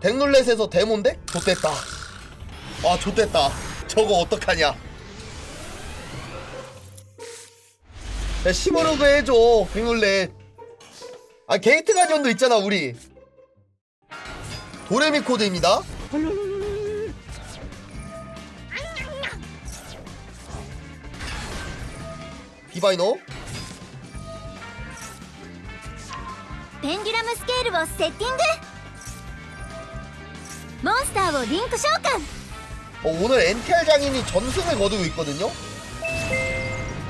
덱룰렛에서 데몬데? 좋됐다 아 좋됐다 저거 어떡하냐 야 시모르그 해줘 덱룰렛 아 게이트 가디언도 있잖아 우리 도레미 코드입니다 비바이노 ペンデュラムスケールをセッティング モンスターをリンク召喚 어, 오늘 NTR 장인이 전승을 거두고 있거든요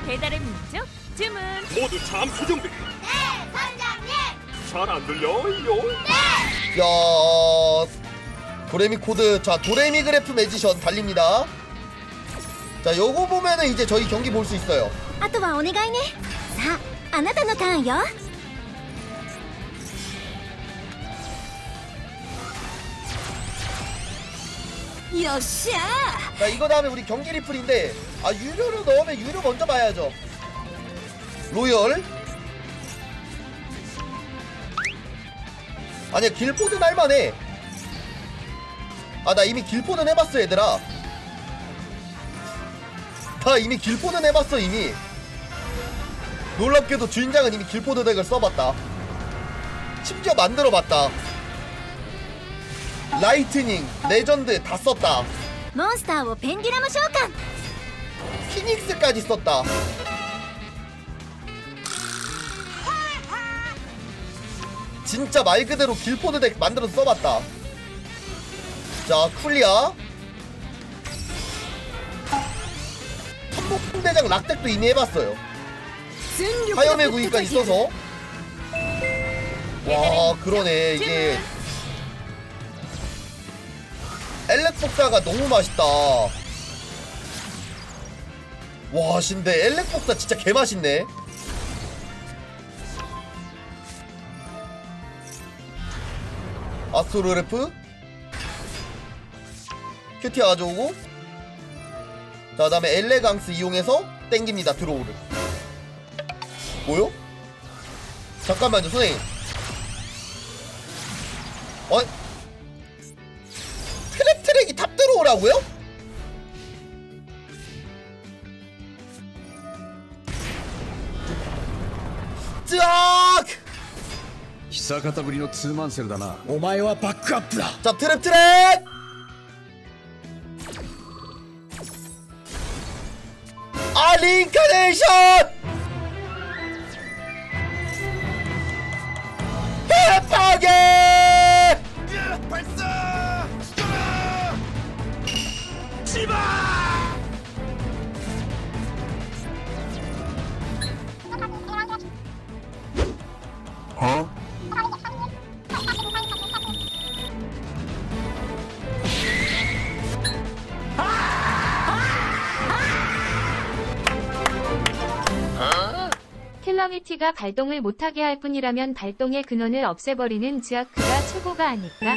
배달의 민족 주문 모두 잠수 준비. 네 선장님 잘 안 들려요? 야 도레미 코드 자 도레미 그래프 매지션 달립니다 자 요거 보면은 이제 저희 경기 볼 수 있어요 あとはお願いねさああなたのターンよ 역시야! 자 이거 다음에 우리 경기 리플인데 아 유료로 넣으면 유료 먼저 봐야죠. 로열. 아니야 길포든 할만해. 아 나 이미 길포는 해봤어 얘들아. 나 이미 길포는 해봤어 이미. 놀랍게도 주인장은 이미 길포드 덱을 써봤다. 심지어 만들어봤다. 라이트닝 레전드 다 썼다 モンスターをペンデュラム召喚 피닉스까지 썼다. 진짜 말 그대로 길포드 덱 만들어서 써봤다. 자, 쿨리아. 천복대장 락덱도 이미 해봤어요. 全力 화염의 구이까지 써서. 와, 그러네. 이게. 엘렉 복사가 너무 맛있다. 와, 신데 엘렉 복사 진짜 개맛있네. 아스트로레프 큐티 가져오고 자 다음에 엘레강스 이용해서 땡깁니다 드로우를 뭐요? 잠깐만요 선생님 어? 트랙이 탑 들어오라고요? 쫙! 久方ぶりのツーマンセルだなお前はバックアップだ 자 트랩 트랩! 아 링카네이션! 치바! 킬러미티가 발동을 못하게 할 뿐이라면 발동의 근원을 없애버리는 즈아크가 최고가 아닐까?